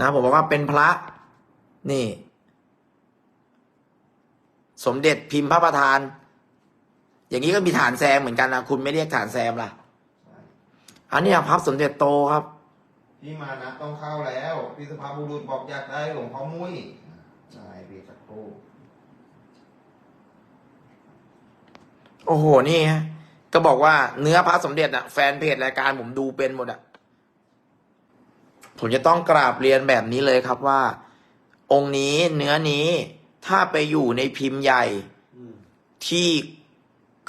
นะผมบอกว่าเป็นพระนี่ สมเด็จพิมพ์พระประธาน อย่างนี้ก็มีฐานแซมเหมือนกันนะคุณไม่เรียกฐานแซมล่ะ อันนี้พับสมเด็จโตครับพี่มานะต้องเข้าแล้วพี่สุภาพบุรุษบอกอยากได้หลวงพ่อมุ้ยใช่พี่สักครู่โอ้โหนี่ฮะก็บอกว่าเนื้อพระสมเด็จอะแฟนเพจรายการผมดูเป็นหมดอะ ผมจะต้องกราบเรียนแบบนี้เลยครับว่า องค์นี้เนื้อนี้ถ้าไปอยู่ในพิมพ์ใหญ่ที่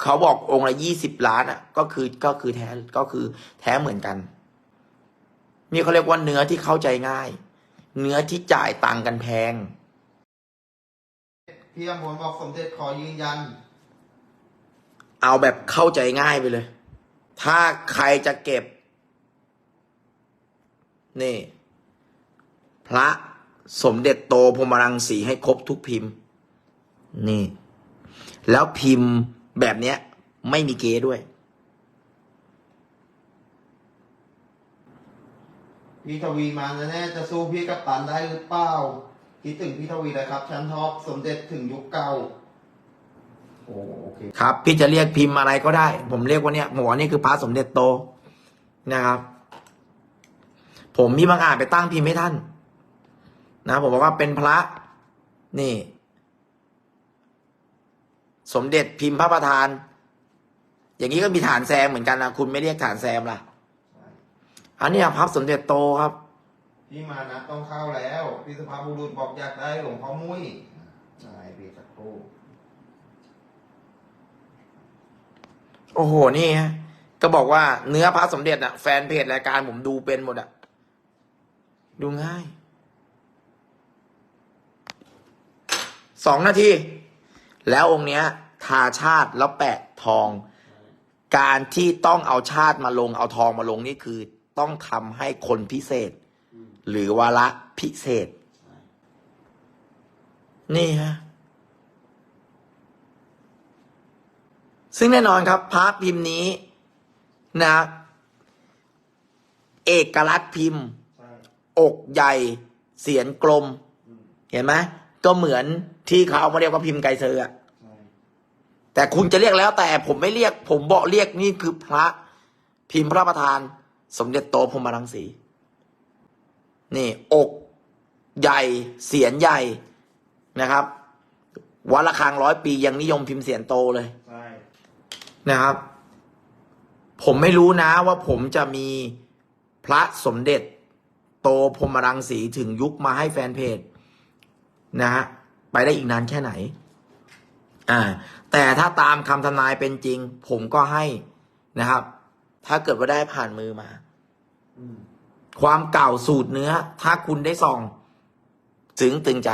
เขาบอกองค์ละยี่สิบล้านอะ ก็คือก็คือแท้ก็คือแท้เหมือนกัน นี่เขาเรียกว่าเนื้อที่เข้าใจง่าย เนื้อที่จ่ายตังค์กันแพง พี่อมพลบอกสมเด็จขอยืนยัน เอาแบบเข้าใจง่ายไปเลย ถ้าใครจะเก็บ นี่ พระสมเด็จโตพรหมรังสีให้ครบทุกพิมพ์ นี่ แล้วพิมพ์แบบเนี้ย ไม่มีเกด้วย พี่ทวีมาแน่ๆจะสู้พี่กับตันได้หรือเปล่าคิดถึงพี่ทวีเลยครับฉันชอบสมเด็จถึงยุคเก่าโอ้โอเคครับ พี่จะเรียกพิมพ์อะไรก็ได้ ผมเรียกว่าเนี่ยหมอนี่คือพระสมเด็จโตนะครับ ผมมีบางอาจไปตั้งพิมพ์ให้ท่าน นะผมบอกว่าเป็นพระ นี่ สมเด็จพิมพ์พระประธาน อย่างนี้ก็มีฐานแซมเหมือนกันนะคุณไม่เรียกฐานแซมล่ะ อันนี้พับสมเด็จโตครับพี่มานะต้องเข้าแล้วพี่สุภาพบุรุษบอกอยากได้หลวงพ่อมุ้ยใช่พี่สักครู่โอ้โห นี่ฮะก็บอกว่าเนื้อพระสมเด็จอะแฟนเพจรายการผมดูเป็นหมดอะ ดูง่าย สองนาที แล้วองค์เนี้ย ทาชาติแล้วแปะทอง การที่ต้องเอาชาติมาลงเอาทองมาลงนี่คือ ต้องทำให้คนพิเศษ หรือวาระพิเศษ นี่ฮะซึ่งแน่นอนครับพระพิมพ์นี้นะเอกลักษณ์พิมพ์ อกใหญ่เสียนกลมอืมเห็นไหมก็เหมือนที่เขาเอามาเรียกว่าพิมพ์ไกรเซอร์อะใช่แต่คุณจะเรียกแล้วแต่ผมไม่เรียก ผมบอกเรียกนี่คือพระพิมพ์พระประธาน สมเด็จโตพรหมรังสี นี่ อกใหญ่เสียนใหญ่นะครับวัดระฆังร้อยปียังนิยมพิมพ์เสียนโตเลยใช่นะครับ ผมไม่รู้นะว่าผมจะมีพระสมเด็จ โตพรมรังสีถึงยุคมาให้แฟนเพจนะฮะไปได้อีกนานแค่ไหน อ่า แต่ถ้าตามคำทำนายเป็นจริง ผมก็ให้นะครับ ถ้าเกิดว่าได้ผ่านมือมาอความเก่าสูตรเนื้อ ถ้าคุณได้ส่องถึงตึงใจ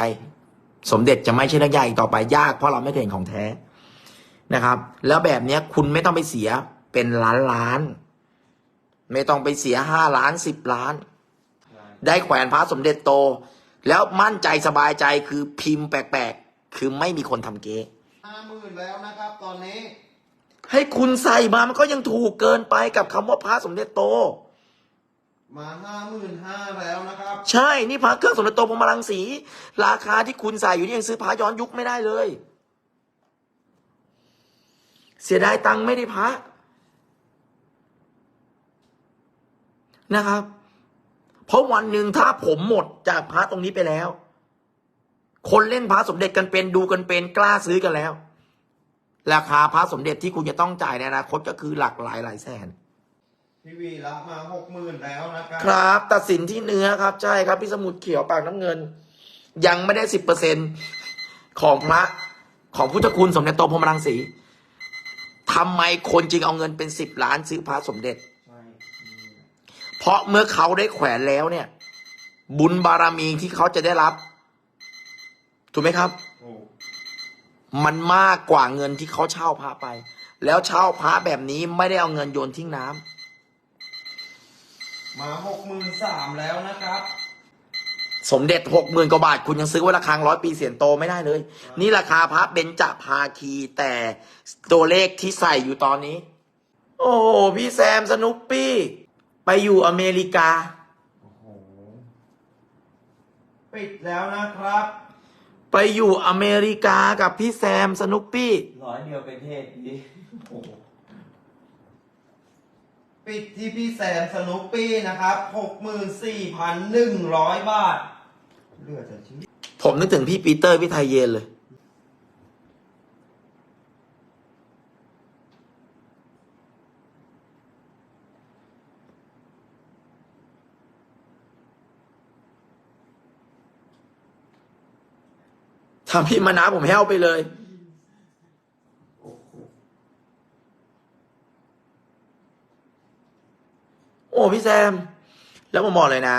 สมเด็จจะไม่ใช่เรื่องยากอีกต่อไปยาก เพราะเราไม่เคยเห็นของแท้นะครับ แล้วแบบนี้คุณไม่ต้องไปเสียเป็นล้านล้าน ไม่ต้องไปเสียห้าล้านสิบล้าน ได้แขวนพระสมเด็จโต แล้วมั่นใจสบายใจคือพิมพ์แปลกๆ คือไม่มีคนทำเก๊ห้าหมื่นแล้วนะครับ ตอนนี้ ให้คุณใส่มามันก็ยังถูกเกินไปกับคำว่าพระสมเด็จโต มาห้าหมื่นห้าแล้วนะครับ ใช่นี่พระเครื่องสมเด็จโตพรหมรังสี ราคาที่คุณใส่อยู่นี่ยังซื้อพระย้อนยุคไม่ได้เลย เสียดายตังค์ไม่ได้พระนะครับ เพราะวันหนึ่งถ้าผมหมดจากพระตรงนี้ไปแล้ว คนเล่นพระสมเด็จกันเป็นดูกันเป็นกล้าซื้อกันแล้ว ราคาพระสมเด็จที่คุณจะต้องจ่ายในอนาคตก็คือหลักหลายหลายแสนพี่วีรับมาหกหมื่นแล้วนะครับครับ ตัดสินที่เนื้อครับใช่ครับพี่สมุดเขียวปากน้ำเงิน ยังไม่ได้สิบเปอร์เซ็นของพระของพุทธคุณสมเด็จโตพรหมรังสีทำไมคนจึงเอาเงินเป็นสิบล้านซื้อพระสมเด็จใช่อืม เพราะเมื่อเขาได้แขวนแล้วเนี่ย บุญบารมีที่เขาจะได้รับ ถูกไหมครับโอ้มันมากกว่าเงินที่เขาเช่าพระไป แล้วเช่าพระแบบนี้ไม่ได้เอาเงินโยนทิ้งน้ำมาหกหมื่นสามแล้วนะครับสมเด็จหกหมื่นกว่าบาท คุณยังซื้อไว้ราคาร้อยปีเสียนโตไม่ได้เลย นี่ราคาพระเบญจภาคีแต่ตัวเลขที่ใส่อยู่ตอนนี้ โอ้โหพี่แซมสนุปปี้ ไปอยู่อเมริกา โอ้โหปิดแล้วนะครับไปอยู่อเมริกากับพี่แซมสนุปปี้ ร้อยเดียวเป็นเทศดีโอ้โหปิดที่พี่แซมสนุปปี้นะครับหกหมื่นสี่พันหนึ่งร้อยบาทเหลือจะชิ้นผมนึกถึงพี่ปีเตอร์พี่ไทยเยนเลย ทำพี่มานะผมแห้วไปเลย โอ้พี่แซม แล้วผมบอกเลยนะ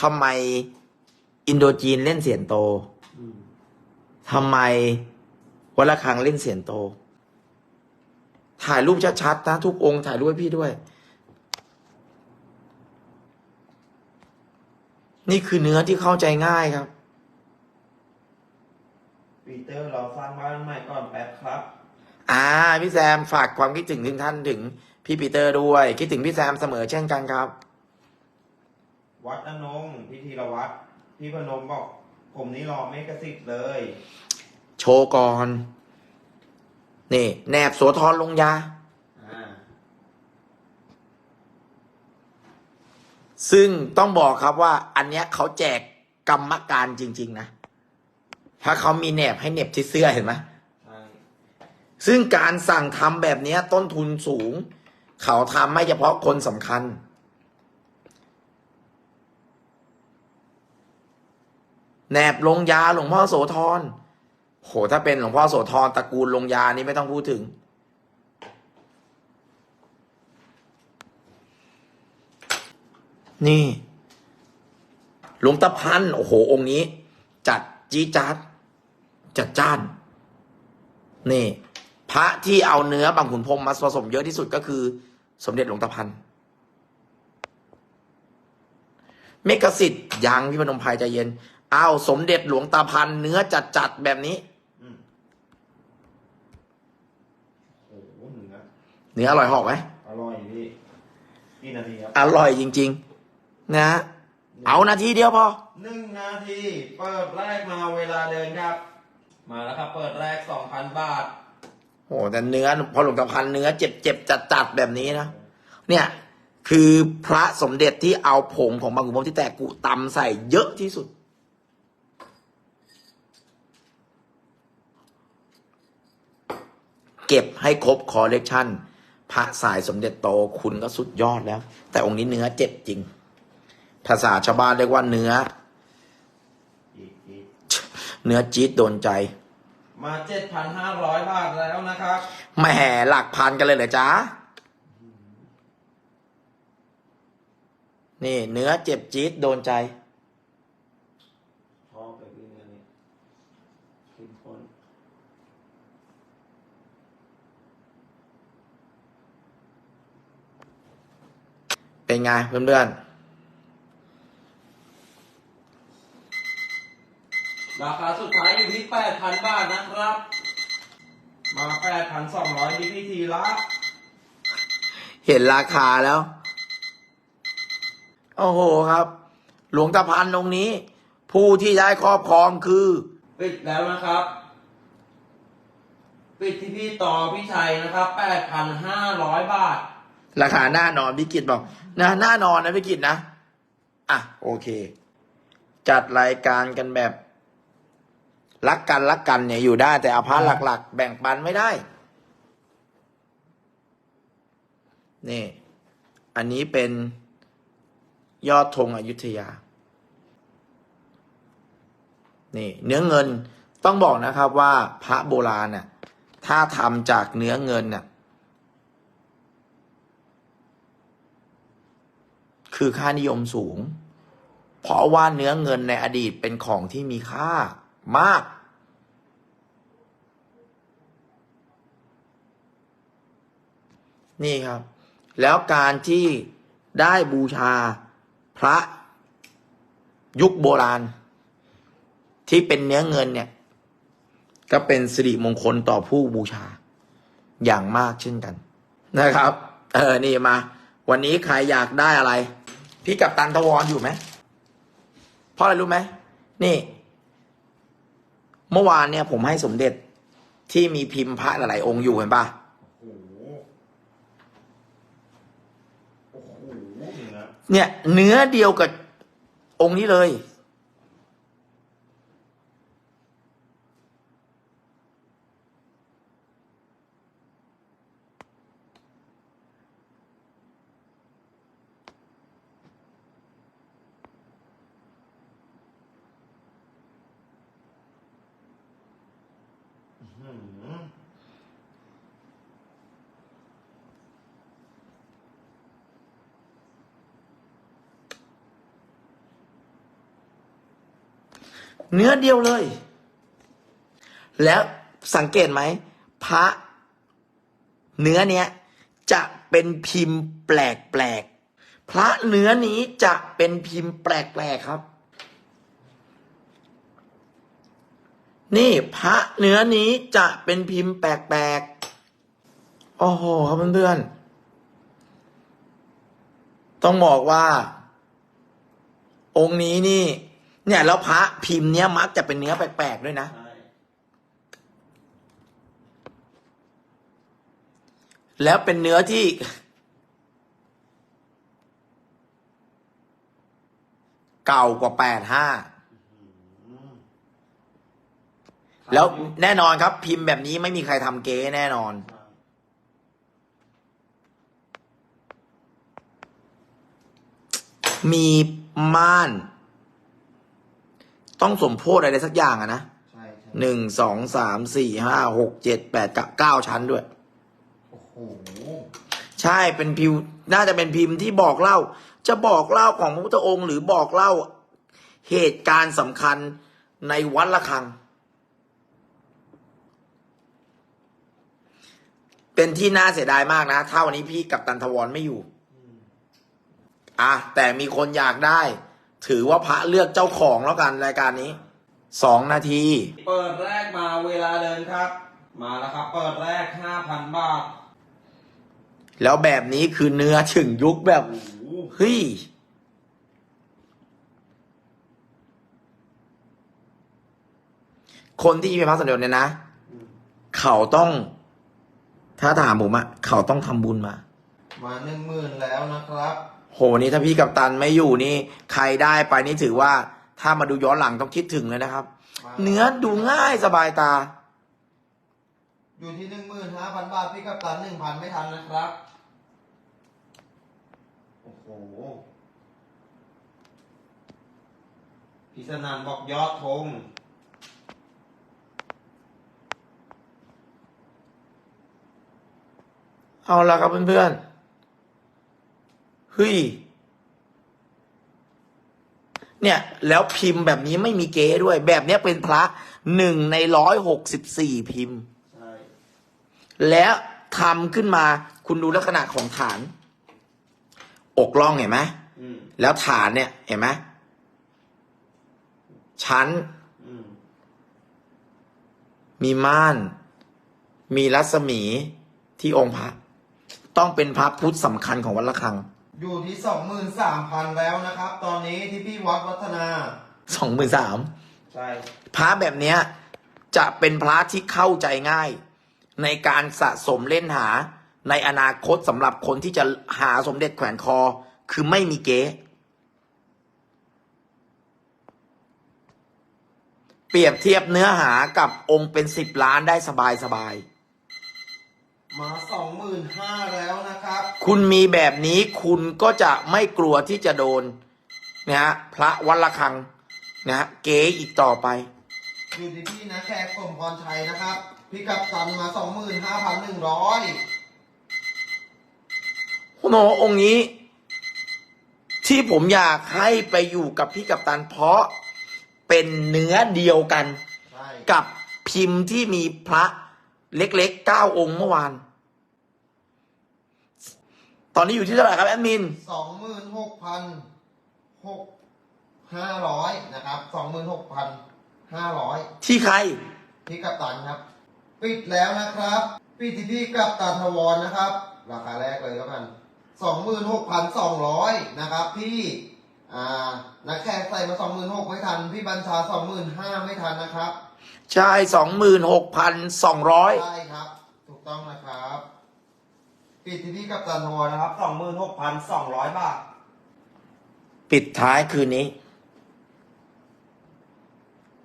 ทำไมอินโดจีนเล่นเสียงโตทำไมวัดระฆังเล่นเสียงโต ถ่ายรูปชัดๆนะทุกองค์ถ่ายรูปให้พี่ด้วย นี่คือเนื้อที่เข้าใจง่ายครับ ปีเตอร์เราสร้างบ้านใหม่ก่อนแป๊บครับ อ่าพี่แซมฝากความคิดถึงถึงท่านถึงพี่ปีเตอร์ด้วย คิดถึงพี่แซมเสมอเช่นกันครับ วัดอนงค์พิธีรวัดพี่พนมบอก ผมนี่รอไม่กระสิบเลย โชว์ก่อน นี่ แนบโสธรลงยา อ่า ซึ่งต้องบอกครับว่า อันเนี้ยเขาแจกกรรมการจริง ๆ นะ ถ้าเขามีแหนบให้เหน็บที่เสื้อเห็นไหมใช่ซึ่งการสั่งทำแบบเนี้ยต้นทุนสูง เขาทำไม่เฉพาะคนสำคัญ แหนบลงยาหลวงพ่อโสธรโหถ้าเป็นหลวงพ่อโสธรตระกูลลงยานี่ไม่ต้องพูดถึง นี่หลวงตาพันธ์โอ้โห องค์นี้ จัดจีดจัด จัดจ้าน นี่ พระที่เอาเนื้อบางขุนพรหมมาผสมเยอะที่สุดก็คือ สมเด็จหลวงตาพันธ์เมกสิทธิ์ยังพี่พนมภัยใจเย็นอ้าวสมเด็จหลวงตาพันธ์เนื้อจัดจัดๆแบบนี้อืมโอ้โหเนื้อเนื้ออร่อยหอกไหมอร่อยพี่กี่นาทีครับ อร่อยจริง ๆ นะเอานาทีเดียวพอหนึ่งนาที เปิดแรกมาเวลาเดินครับ มาแล้วครับ เปิดแรกสองพันบาท โอ้แต่เนื้อพอหลวงตาพันเนื้อเจ็บเจ็บจัดจัดแบบนี้นะเนี่ย คือพระสมเด็จที่เอาผงของบางขุนพรมที่แตกกุตำใส่เยอะที่สุด เก็บให้ครบคอลเลกชันพระสายสมเด็จโตคุณก็สุดยอดแล้ว แต่องค์นี้เนื้อเจ็บจริง ภาษาชาวบ้านเรียกว่าเนื้อ เนื้อจี๊ดโดนใจ มาเจ็ดพันห้าร้อยบาทแล้วนะครับแหมหลักพันกันเลยเหรอจ๊ะนี่ เนื้อเจ็บจี๊ดโดนใจชอบไปพี่เนื้อนี้เข้มข้นเป็นไงเพื่อน ราคาสุดท้ายอยู่ที่แปดพันบาทนะครับ มาแปดพันสองร้อยดีพีทีละๆเห็นราคาแล้ว โอ้โหครับ หลวงตาพันองค์นี้ ผู้ที่ได้ครอบครองคือ ปิดแล้วนะครับ ปิดที่พี่ต่อพี่ชัยนะครับแปดพันห้าร้อยบาท ราคาหน้านอนพี่กิตบอกนะหน้านอนนะพี่กิตนะ อะ โอเค จัดรายการกันแบบ รักกันรักกันเนี่ยอยู่ได้ แต่อาภาหลัก ๆ แบ่งปันไม่ได้ นี่ อันนี้เป็นยอดธงอยุธยา นี่ เนื้อเงินต้องบอกนะครับว่าพระโบราณน่ะ ถ้าทำจากเนื้อเงินน่ะ คือค่านิยมสูง เพราะว่าเนื้อเงินในอดีตเป็นของที่มีค่า มาก นี่ครับ แล้วการที่ได้บูชาพระยุคโบราณ ที่เป็นเนื้อเงินเนี่ย ก็เป็นสิริมงคลต่อผู้บูชา อย่างมากเช่นกันนะครับ เออ นี่มา วันนี้ใครอยากได้อะไร พี่กับตันทวรอยู่ไหมเพราะอะไรรู้ไหม นี่ เมื่อวานเนี่ยผมให้สมเด็จที่มีพิมพ์พระหลายๆองค์อยู่เห็นปะโอ้โหโอ้โหเนื้อเนี่ย เนื้อเดียวกับองค์นี้เลย อื้อหือ เนื้อเดียวเลย แล้วสังเกตไหม พระเนื้อเนี้ยจะเป็นพิมพ์แปลกๆ พระเนื้อนี้จะเป็นพิมพ์แปลกๆครับ นี่พระเนื้อนี้จะเป็นพิมพ์แปลกๆ โอ้โหครับเพื่อนๆ ต้องบอกว่า องค์นี้นี่ เนี่ยแล้วพระพิมพ์เนี้ยมักจะเป็นเนื้อแปลกๆด้วยนะใช่แล้วเป็นเนื้อที่ เก่ากว่าแปดห้าอืมแล้วแน่นอนครับ พิมพ์แบบนี้ไม่มีใครทำเก๊แน่นอนใช่มีม่าน ต้องสมโพธิอะไรสักอย่างอะนะใช่ใช่หนึ่งสองสามสี่ห้าหกเจ็ดแปดเก้าเก้าชั้นด้วย โอ้โหใช่เป็นพิมพ์น่าจะเป็นพิมพ์ที่บอกเล่า จะบอกเล่าของพระพุทธองค์ หรือบอกเล่า เหตุการณ์สำคัญในวัดละคัง เป็นที่น่าเสียดายมากนะ ถ้าวันนี้พี่กับตันทวรไม่อยู่อะแต่มีคนอยากได้ ถือว่าพระเลือกเจ้าของแล้วกันรายการนี้สองนาที เปิดแรกมาเวลาเดินครับ มาแล้วครับ เปิดแรกห้าพันบาท แล้วแบบนี้คือเนื้อถึงยุคแบบโอ้โหเฮ้ยคนที่เป็นพระสมเด็จเนี่ยนะอืมเขาต้อง ถ้าถามผมอะเขาต้องทำบุญมา มาหนึ่งหมื่นแล้วนะครับ โหนี่ถ้าพี่กับตันไม่อยู่นี่ใครได้ไปนี่ถือว่าถ้ามาดูย้อนหลังต้องคิดถึงเลยนะครับมาเนื้อดูง่ายสบายตา อยู่ที่หนึ่งหมื่นห้าพันบาทพี่กัปตันหนึ่งพันไม่ทันนะครับ โอ้โหพิสนันบอกยอดธงเอาละครับเพื่อนๆ เฮ้ย เนี่ย แล้วพิมพ์แบบนี้ไม่มีเก๊ด้วย แบบเนี้ยเป็นพระหนึ่งในร้อยหกสิบสี่พิมพ์ ใช่ แล้วทำขึ้นมา คุณดูลักษณะของฐาน อกล่องเห็นไหมอืมแล้วฐานเนี่ย เห็นไหมชั้น อืมมีม่าน มีรัศมีที่องค์พระ ต้องเป็นพระพุทธสำคัญของวัดละคัง อยู่ที่สองหมื่นสามพันแล้วนะครับ ตอนนี้ที่พี่วัดวัฒนาสองหมื่นสามใช่พระแบบเนี้ย จะเป็นพระที่เข้าใจง่าย ในการสะสมเล่นหาในอนาคตสำหรับคนที่จะหาสมเด็จแขวนคอ คือไม่มีเก๊เปรียบเทียบเนื้อหากับองค์เป็นสิบล้านได้สบายสบายๆ มาสองหมื่นห้าแล้วนะครับ คุณมีแบบนี้คุณก็จะไม่กลัวที่จะโดนนะฮะพระวัดละคังนะฮะเก๋อีกต่อไปอยู่ที่พี่นะแขกสมพรชัยนะครับ พี่กัปตันมาสองหมื่นห้าพันหนึ่งร้อยคุณหมอองค์นี้ ที่ผมอยากให้ไปอยู่กับพี่กัปตันเพราะเป็นเนื้อเดียวกันใช่กับพิมพ์ที่มีพระ เล็กๆเก้าองค์เมื่อวาน ตอนนี้อยู่ที่เท่าไหร่ครับแอดมิน สองหมื่นหกพันหกห้าร้อยนะครับสองหมื่นหกพันห้าร้อยที่ใคร พี่กัปตันครับ ปิดแล้วนะครับปิดที่พี่กัปตันทวรนะครับ ราคาแรกเลยแล้วกันสองหมื่นหกพันสองร้อยนะครับพี่อ่านักแขกใส่มาสองหมื่นหกไม่ทัน พี่บัญชาสองหมื่นห้าไม่ทันนะครับ ใช่สองหมื่นหกพันสองร้อยใช่ครับ ถูกต้องนะครับปิดที่พี่กับตันทวอนะครับสองหมื่นหกพันสองร้อยบาท ปิดท้ายคืนนี้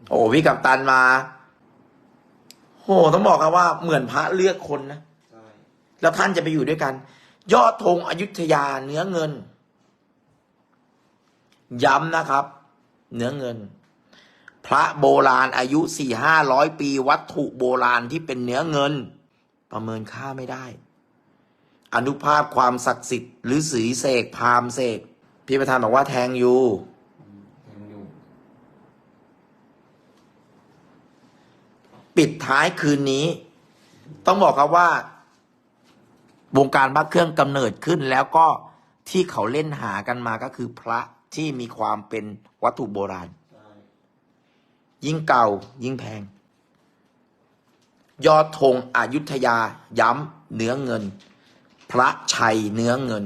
โอ้พี่กับตันมาโอ้ต้องบอกครับว่าเหมือนพระเลือกคนนะ ใช่ แล้วท่านจะไปอยู่ด้วยกัน ยอดธงอยุธยาเนื้อเงิน ย้ำนะครับ เนื้อเงิน พระโบราณอายุสี่ห้าร้อยปีวัตถุโบราณที่เป็นเนื้อเงิน ประเมินค่าไม่ได้ อนุภาพความศักดิ์สิทธิ์หรือสีเสกพราหมณ์เสกพี่ประธานบอกว่าแทงอยู่ยังอยู่ปิดท้ายคืนนี้ ต้องบอกครับว่า วงการพระเครื่องกำเนิดขึ้นแล้วก็ที่เขาเล่นหากันมาก็คือพระที่มีความเป็นวัตถุโบราณใช่ ยิ่งเก่ายิ่งแพง ยอดธงอยุธยาย้ำเนื้อเงิน พระชัยเนื้อเงิน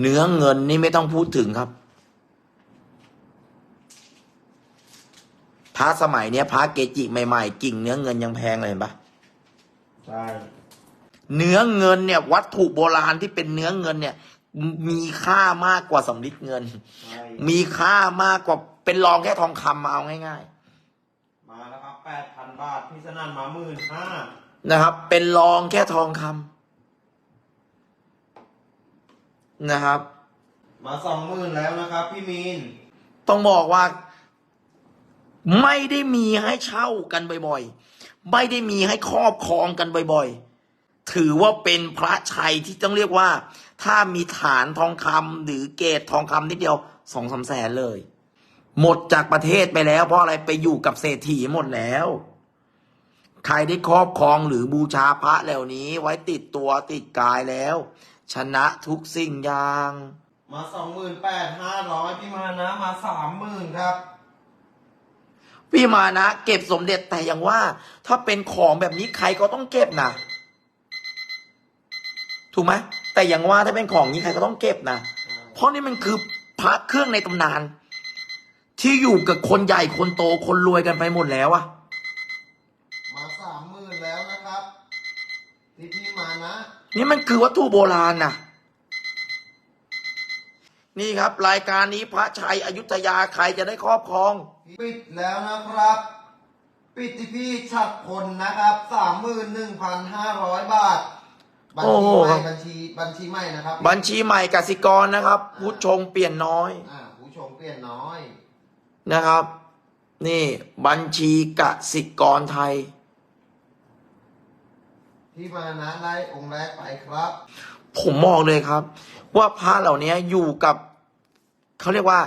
เนื้อเงินนี่ไม่ต้องพูดถึงครับพระสมัยเนี้ยพระเกจิใหม่ๆกิ่งเนื้อเงินยังแพงเลยเห็นปะใช่เนื้อเงินเนี่ย วัตถุโบราณที่เป็นเนื้อเงินเนี่ย มีค่ามากกว่าสำลิดเงินใช่มีค่ามากกว่า เป็นรองแค่ทองคำมาเอาง่ายมาแล้วครับแปดพันบาทพี่สนั่นมาหมื่นห้าๆนะครับ เป็นรองแค่ทองคำนะครับ มาสองหมื่นแล้วนะครับ พี่มีนต้องบอกว่า ไม่ได้มีให้เช่ากันบ่อยๆ ไม่ได้มีให้ครอบครองกันบ่อยๆ ถือว่าเป็นพระชัยที่ต้องเรียกว่า ถ้ามีฐานทองคำหรือเกตทองคำนิดเดียวสองสามแสนเลย หมดจากประเทศไปแล้ว เพราะอะไรไปอยู่กับเศรษฐีหมดแล้ว ใครได้ครอบครองหรือบูชาพระเหล่านี้ ไว้ติดตัวติดกายแล้ว ชนะทุกสิ่งอย่าง มาสองหมื่นแปดห้าร้อยพี่มานะ มาสามหมื่นครับ พี่มานะ เก็บสมเด็จแต่อย่างว่า ถ้าเป็นของแบบนี้ใครก็ต้องเก็บนะถูกไหมแต่อย่างว่าถ้าเป็นของนี้ใครก็ต้องเก็บนะเพราะนี่มันคือพระเครื่องในตำนาน ที่อยู่กับคนใหญ่คนโตคนรวยกันไปหมดแล้วอะมาสามหมื่นแล้วนะครับที่พี่มานะนี่มันคือวัตถุโบราณนะนี่ครับ รายการนี้พระชัยอยุธยาใครจะได้ครอบครอง ปิดแล้วนะครับ ปิดที่พี่ฉัดพลนะครับสามหมื่นหนึ่งพันห้าร้อยบาท บัญโอ้ชีโหใหม่บัญชีบัญชีใหม่นะครับ บัญชีใหม่กสิกรนะครับ ผู้ชงเปลี่ยนน้อย อ่าผู้ชมเปลี่ยนน้อย นะครับ นี่บัญชีกสิกรไทยพี่มานะได้องค์แรกไปครับ ผมบอกเลยครับ ว่าพระเหล่านี้อยู่กับ เขาเรียกว่า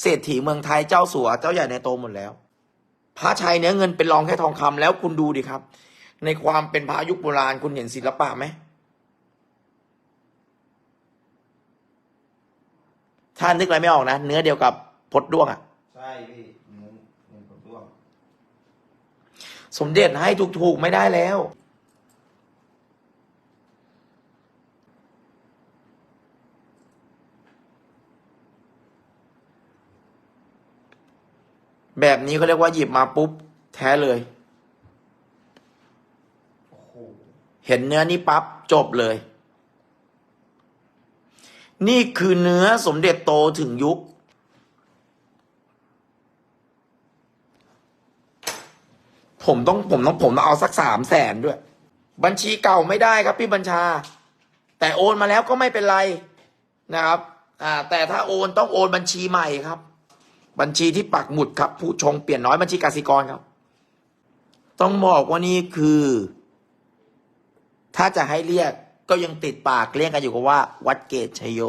เศรษฐีเมืองไทยเจ้าสัวเจ้าใหญ่ในโตหมดแล้ว พระชัยเนื้อเงินเป็นรองแค่ทองคำแล้วคุณดูดิครับ ในความเป็นพระยุคโบราณคุณเห็นศิลปะไหมถ้านึกอะไรไม่ออกนะ เนื้อเดียวกับพดด้วงอะใช่ พี่เงินเงินกดด้วงสมเด็จให้ถูกๆไม่ได้แล้ว แบบนี้เขาเรียกว่าหยิบมาปุ๊บ แท้เลย เห็นเนื้อนี้ปั๊บ จบเลย นี่คือเนื้อสมเด็จโตถึงยุค ผมต้องผมต้องผมต้องเอาสักสามแสนด้วย บัญชีเก่าไม่ได้ครับพี่บัญชา แต่โอนมาแล้วก็ไม่เป็นไรนะครับอ่าแต่ถ้าโอนต้องโอนบัญชีใหม่ครับ บัญชีที่ปักหมุดครับ ผู้ชงเปลี่ยนน้อยบัญชีกสิกรครับ ต้องบอกว่านี่คือ ถ้าจะให้เรียกก็ยังติดปากเรียกกันอยู่กับว่า วัดเกตชโย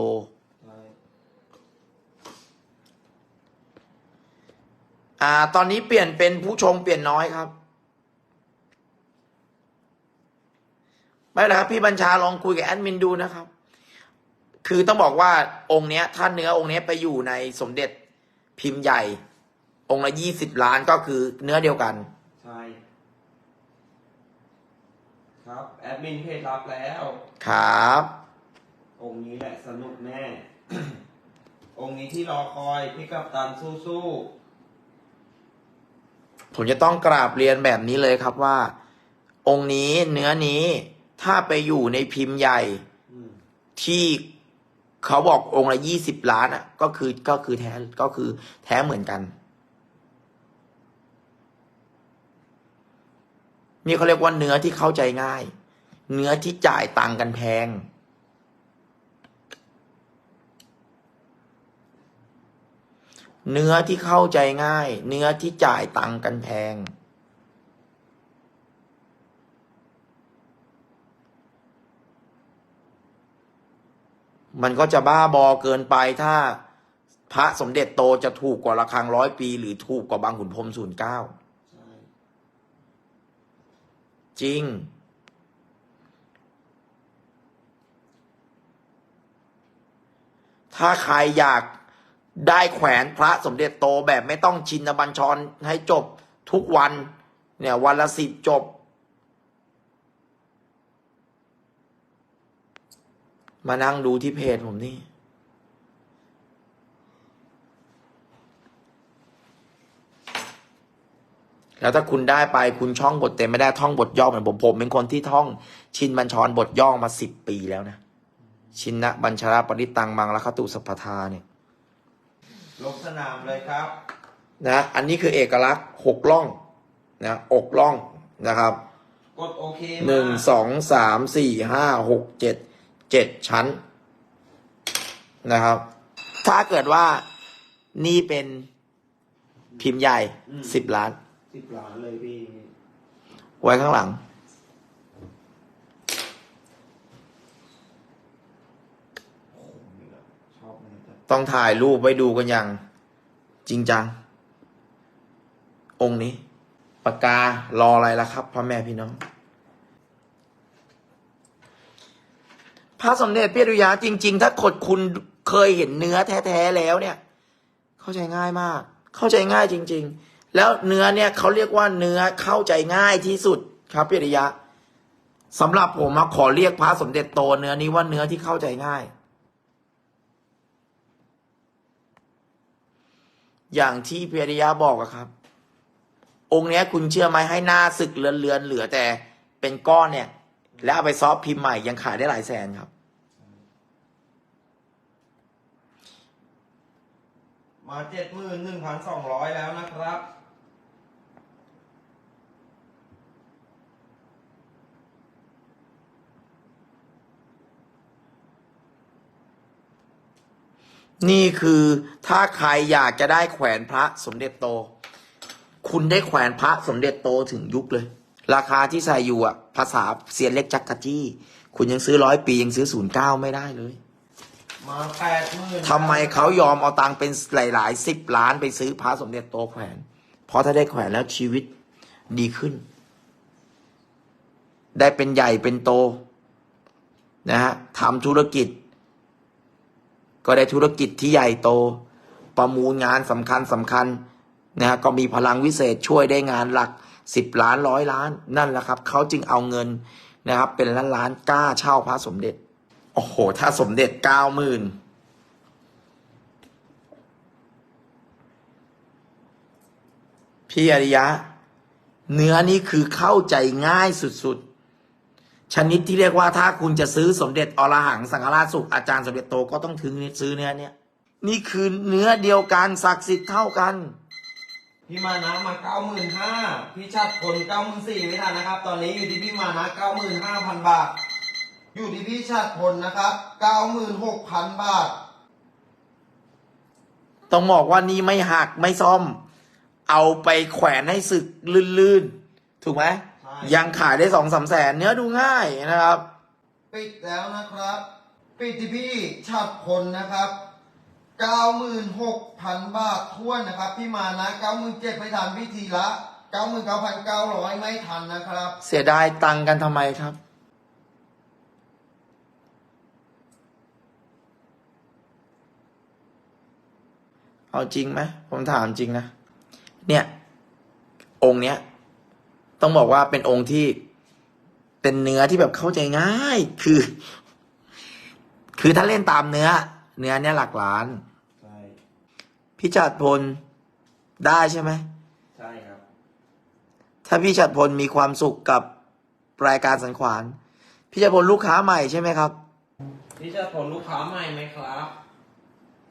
อ่า ตอนนี้เปลี่ยนเป็นผู้ชงเปลี่ยนน้อยครับ ไม่เป็นไรครับพี่บัญชาลองคุยกับแอดมินดูนะครับ คือต้องบอกว่าองค์เนี้ยถ้าเนื้อองค์เนี้ยไปอยู่ในสมเด็จพิมพ์ใหญ่ องค์ละยี่สิบล้านก็คือเนื้อเดียวกัน ใช่ ครับ แอดมินเพจรับแล้ว ครับ องค์นี้แหละสนุกแน่ องค์นี้ที่รอคอยพี่กัปตันสู้ผมจะต้องกราบเรียนแบบนี้เลยครับว่า องค์นี้เนื้อนี้ ถ้าไปอยู่ในพิมพ์ใหญ่ๆอืมที่เขาบอกองค์ละยี่สิบล้านอะ ก็คือก็คือแท้ก็คือแท้เหมือนกัน นี่เขาเรียกว่าเนื้อที่เข้าใจง่าย เนื้อที่จ่ายตังค์กันแพงเนื้อที่เข้าใจง่าย เนื้อที่จ่ายตังค์กันแพง มันก็จะบ้าบอเกินไปถ้าพระสมเด็จโตจะถูกกว่าระฆังร้อยปี หรือถูกกว่าบางขุนพรมศูนย์เก้าจริง ถ้าใครอยากได้แขวนพระสมเด็จโตแบบไม่ต้องชินบัญชรให้จบทุกวัน เนี่ยวันละสิบจบ มานั่งดูที่เพจผมนี่ แล้วถ้าคุณได้ไปคุณช่องบทเต็มไม่ได้ท่องบทย่อเหมือนผมผมเป็นคนที่ท่อง ชินบัญชรบทย่อมาสิบปีแล้วนะ ชินนะบัญชราปริตังมังละคตุสัพพทาเนี่ย ลงสนามเลยครับ นะ อันนี้คือเอกลักษณ์หกล่องนะอกล่องนะครับ กดโอเคหนึ่งมาสองสามสี่ห้าหกเจ็ด เจ็ดชั้นนะครับ ถ้าเกิดว่านี่เป็นพิมพ์ใหญ่สิบล้าน สิบล้านเลยพี่ไว้ข้างหลัง โอ้โหนี่แบบชอบเลยแต่ต้องถ่ายรูปไว้ดูกันอย่าง จริงจัง องค์นี้ปากกา รออะไรล่ะครับพ่อแม่พี่น้อง พระสมเด็จเปียรุยาจริง ๆ ถ้าขดคุณเคยเห็นเนื้อแท้ๆแล้วเนี่ย เข้าใจง่ายมาก เข้าใจง่ายจริง ๆ แล้วเนื้อเนี่ยเขาเรียกว่าเนื้อเข้าใจง่ายที่สุดครับเปียรุยะสำหรับผมมาขอเรียกพระสมเด็จโตเนื้อนี้ว่าเนื้อที่เข้าใจง่าย อย่างที่เพียริยะบอกอะครับ องค์เนี้ยคุณเชื่อไหมให้หน้าศึกเลือนเลือนๆเหลือแต่เป็นก้อนเนี่ย แล้วเอาไปซอฟต์พิมพ์ใหม่ยังขายได้หลายแสนครับ มาเจ็ดหมื่นหนึ่งพันสองร้อยแล้วนะครับ นี่คือถ้าใครอยากจะได้แขวนพระสมเด็จโต คุณได้แขวนพระสมเด็จโตถึงยุคเลย ราคาที่ใส่อยู่อะ ภาษาเซียนเล็กจักรจี้ คุณยังซื้อร้อยปียังซื้อศูนย์เก้าไม่ได้เลย มาแปดหมื่นทำไมเขายอมเอาตังค์เป็นหลายๆสิบล้านไปซื้อพระสมเด็จโตแขวน เพราะถ้าได้แขวนแล้วชีวิตดีขึ้น ได้เป็นใหญ่เป็นโต นะฮะทำธุรกิจ ก็ได้ธุรกิจที่ใหญ่โต ประมูลงานสำคัญสำคัญนะฮะก็มีพลังวิเศษช่วยได้งานหลัก สิบล้านร้อยล้านนั่นแหละครับเขาจึงเอาเงินนะครับ เป็นล้านล้านกล้าเช่าพระสมเด็จ โอ้โห ถ้าสมเด็จเก้าหมื่นพี่อริยะ เนื้อนี้คือเข้าใจง่ายสุดๆ ชนิดที่เรียกว่าถ้าคุณจะซื้อสมเด็จอรหังสังฆราชสุขอาจารย์สมเด็จโตก็ต้องถึงซื้อเนื้อเนี้ยนี่คือเนื้อเดียวกันศักดิ์สิทธิ์เท่ากัน พี่มานะมาเก้าหมื่นห้าพี่ชัดพลเก้าหมื่นสี่ไม่ทันนะครับ ตอนนี้อยู่ที่พี่มานะเก้าหมื่นห้าพันบาท อยู่ที่พี่ชาติพลนะครับเก้าหมื่นหกพันบาท ต้องบอกว่านี่ไม่หักไม่ซ่อม เอาไปแขวนให้สึกลื่นๆ ถูกไหมใช่ยังขายได้สองสามแสนเนื้อดูง่ายนะครับ ปิดแล้วนะครับ ปิดที่พี่ชาติพลนะครับ เก้าหมื่นหกพันบาทท้วนนะครับ พี่มานะเก้าหมื่นเจ็ดไม่ทันพี่ทีละเก้าหมื่นเก้าพันเก้าร้อยไม่ทันนะครับ เสียดายตังค์กันทำไมครับ เอาจริงไหมผมถามจริงนะ เนี่ย องค์เนี้ย ต้องบอกว่าเป็นองค์ที่เป็นเนื้อที่แบบเข้าใจง่าย คือ คือถ้าเล่นตามเนื้อ เนื้อเนี้ยหลักล้าน ใช่พี่จัดพลได้ใช่ไหม ใช่ครับ ถ้าพี่จัดพลมีความสุขกับรายการสันขวานพี่จัดพลลูกค้าใหม่ใช่ไหมครับ พี่จะผลลูกค้าใหม่ไหมครับ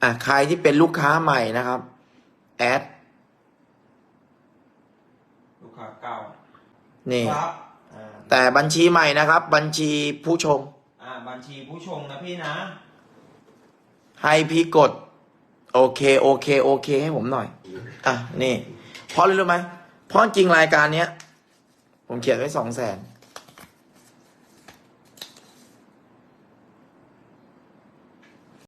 อะใครที่เป็นลูกค้าใหม่นะครับ แอดลูกค้าเก่านี่ ครับอ่าแต่บัญชีใหม่นะครับ บัญชีผู้ชม อ่าบัญชีผู้ชงนะพี่นะ ให้พี่กด โอเค โอเค โอเค ให้ผมหน่อย อะ นี่ เพราะอะไรรู้ไหมเพราะจริงรายการเนี้ย ผมเขียนไว้สองแสน